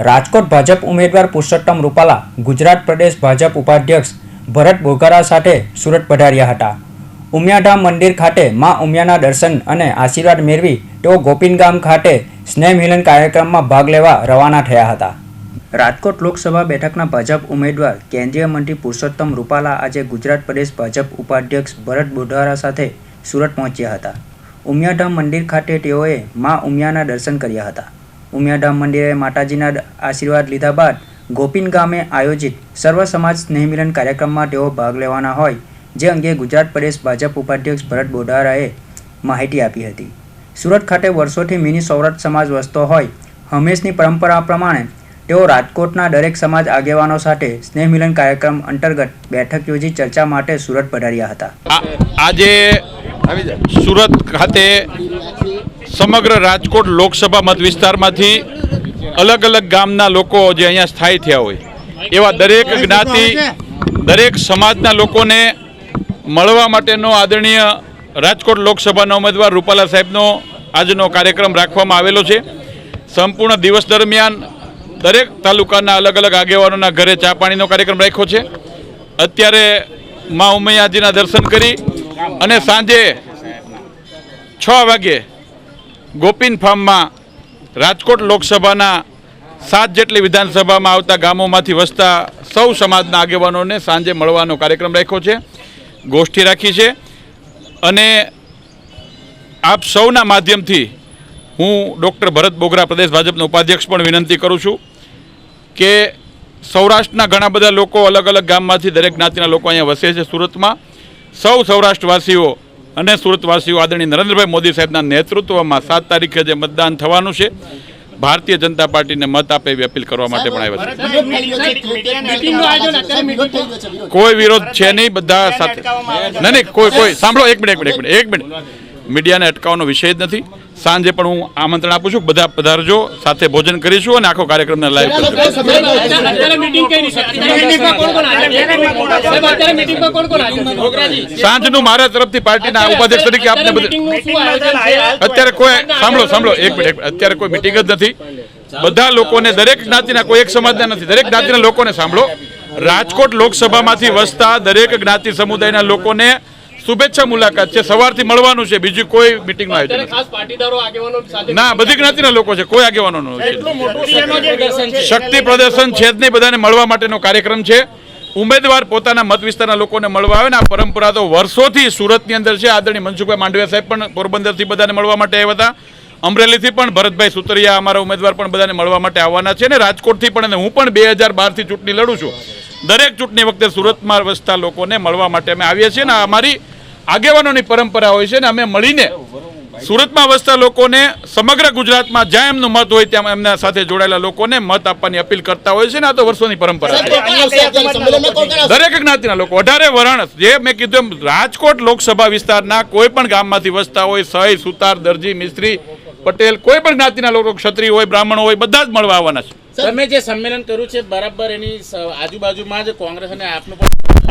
રાજકોટ ભાજપ ઉમેદવાર પુરુષોત્તમ રૂપાલા, ગુજરાત પ્રદેશ ભાજપ ઉપાધ્યક્ષ ભરત બોગારા સાથે સુરત પધાર્યા હતા. ઉમિયાધામ મંદિર ખાતે મા ઉમિયાના દર્શન અને આશીર્વાદ મેળવી તેઓ ગોપીનગામ ખાતે સ્નેહ મિલન કાર્યક્રમમાં ભાગ લેવા રવાના થયા હતા. રાજકોટ લોકસભા બેઠકના ભાજપ ઉમેદવાર કેન્દ્રીય મંત્રી પુરુષોત્તમ રૂપાલા આજે ગુજરાત પ્રદેશ ભાજપ ઉપાધ્યક્ષ ભરત બોઘરા સાથે સુરત પહોંચ્યા હતા. ઉમિયાધામ મંદિર ખાતે તેઓએ મા ઉમિયાના દર્શન કર્યા હતા. ઉમિયાધામ મંદિરે માતાજીના આશીર્વાદ લીધા બાદ ગોપીન ગામે આયોજિત સર્વ સમાજ સ્નેહમિલન કાર્યક્રમમાં તેઓ ભાગ લેવાના હોય, જે અંગે ગુજરાત પ્રદેશ ભાજપ ઉપાધ્યક્ષ ભરત બોડારાએ માહિતી આપી હતી. સુરત ખાતે વર્ષોથી મિની સૌરાષ્ટ્ર સમાજ વસતો હોય, હંમેશની પરંપરા પ્રમાણે તેઓ રાજકોટના દરેક સમાજ આગેવાનો સાથે સ્નેહમિલન કાર્યક્રમ અંતર્ગત બેઠક યોજી ચર્ચા માટે સુરત પધાર્યા હતા. આજે સુરત ખાતે સમગ્ર રાજકોટ લોકસભા મત વિસ્તારમાંથી અલગ અલગ ગામના લોકો જે અહીંયા સ્થાયી થયા હોય એવા દરેક જ્ઞાતિ દરેક સમાજના લોકોને મળવા માટેનો આદરણીય રાજકોટ લોકસભાના ઉમેદવાર રૂપાલા સાહેબનો આજનો કાર્યક્રમ રાખવામાં આવેલો છે. સંપૂર્ણ દિવસ દરમિયાન દરેક તાલુકાના અલગ અલગ આગેવાનોના ઘરે ચા પાણીનો કાર્યક્રમ રાખ્યો છે. અત્યારે મા ઉમૈયાજીના દર્શન કરી અને સાંજે છ વાગે ગોપીન ફાર્મમાં રાજકોટ લોકસભાના સાત જેટલી વિધાનસભામાં આવતા ગામોમાંથી વસતા સૌ સમાજના આગેવાનોને સાંજે મળવાનો કાર્યક્રમ રાખ્યો છે, ગોષ્ઠી રાખી છે અને આપ સૌના માધ્યમથી હું ડૉક્ટર ભરત બોગરા પ્રદેશ ભાજપના ઉપાધ્યક્ષ પણ વિનંતી કરું છું કે સૌરાષ્ટ્રના ઘણા બધા લોકો અલગ અલગ ગામમાંથી દરેક જ્ઞાતિના લોકો અહીંયા વસે છે સુરતમાં. સૌ સૌરાષ્ટ્રવાસીઓ અને સુરતવાસીઓ આદરણીય નરેન્દ્રભાઈ મોદી સાહેબના નેતૃત્વમાં સાત તારીખે જે મતદાન થવાનું છે ભારતીય જનતા પાર્ટીને મત આપે એવી અપીલ કરવા માટે પણ આવ્યા છે. કોઈ વિરોધ છે નહીં બધા સાથે નહીં નહીં કોઈ કોઈ સાંભળો એક મિનિટ એક મિનિટ એક મિનિટ. એક મિનિટ મીડિયાને અટકાવવાનો વિષય જ નથી. સાંજે પણ હું આમંત્રણ આપું છું. બધા પધારજો. સાથે ભોજન કરીશું અને આખો કાર્યક્રમને લાઈવ સાંજનું મારા તરફથી પાર્ટીના ઉપાધ્યક્ષ તરીકે આપને બધું મીટિંગનું શું આયોજન છે? અત્યારે કોઈ સાંભળો સાંભળો એક એક મિનિટ. અત્યારે કોઈ મિટિંગ જ નથી. બધા લોકોને દરેક જ્ઞાતિના કોઈ એક સમાજના નથી. દરેક જ્ઞાતિના લોકોને સાંભળો. રાજકોટ લોકસભામાંથી વસતા દરેક જ્ઞાતિ સમુદાયના લોકોને શુભેચ્છા મુલાકાત છે. સવારથી મળવાનું છે. બીજું કોઈ આયોજન પાટીદારો આગેવાનો સાથે ના બધી જ્ઞાતિના લોકો છે. કોઈ આગેવાનો નથી એટલું મોટું શક્તિ પ્રદર્શન છે. જ નહીં. બધાને મળવા માટેનો કાર્યક્રમ છે. ઉમેદવાર પોતાના મત વિસ્તારના લોકોને મળવા આવે ને આ પરંપરા તો વર્ષોથી સુરતની અંદર છે. આદરણીય મનસુખભાઈ માંડવિયા સાહેબ પણ પોરબંદરથી બધાને મળવા માટે આવ્યા હતા. અમરેલીથી પણ ભરતભાઈ સુતરિયા અમારા ઉમેદવાર પણ બધાને મળવા માટે આવવાના છે ને રાજકોટથી પણ અને હું પણ બે હજાર બારથી ચૂંટણી લડું છું. દરેક ચૂંટણી વખતે સુરતમાં વસતા લોકોને મળવા માટે અમે આવીએ છીએ ને અમારી આગેવાનોની પરંપરા હોય છે ને અમે મળીને સુરતમાં વસતા લોકોને સમગ્ર ગુજરાતમાં જ્યાં એમનું મત હોય ત્યાં એમના સાથે જોડાયેલા લોકોને મત આપવાની અપીલ કરતા હોય છે ને આ તો વર્ષોની પરંપરા છે. દરેક જ્ઞાતિના લોકો અઢારે વરણ જે મેં કીધું એમ રાજકોટ લોકસભા વિસ્તારના કોઈ પણ ગામમાંથી વસતા હોય સહી સુતાર દરજી મિસ્ત્રી પટેલ કોઈ પણ જ્ઞાતિના લોકો ક્ષત્રિય હોય બ્રાહ્મણ હોય બધા જ મળવા આવવાના છે. તમે જે સંમેલન કર્યું છે બરાબર એની આજુબાજુમાં જ કોંગ્રેસ અને આપનું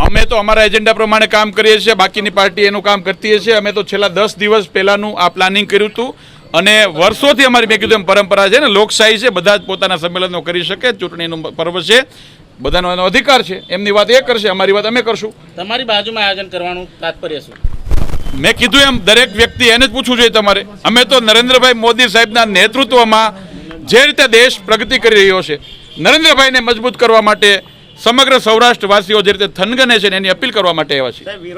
અમે તો અમારા એજન્ડા પ્રમાણે કામ કરીએ છીએ બાકીની પાર્ટી એનું કામ કરતી હશે અમે તો છેલ્લા દસ દિવસ પહેલાંનું આ પ્લાનિંગ કર્યું હતું અને વર્ષોથી અમારી મેં કીધું એમ પરંપરા છે ને લોકશાહી છે બધા જ પોતાના સંમેલનો કરી શકે ચૂંટણીનું પર્વ છે બધાનો એનો અધિકાર છે. એમની વાત એ કરશે અમારી વાત અમે કરશું. તમારી બાજુમાં આયોજન કરવાનું તાત્પર્ય શું? મેં કીધું એમ દરેક વ્યક્તિ એને જ પૂછવું જોઈએ તમારે. અમે તો નરેન્દ્રભાઈ મોદી સાહેબના નેતૃત્વમાં જે રીતે દેશ પ્રગતિ કરી રહ્યો છે, નરેન્દ્રભાઈને મજબૂત કરવા માટે સમગ્ર સૌરાષ્ટ્રવાસીઓ જે રીતે થનગને છે એની અપીલ કરવા માટે આવ્યા છે.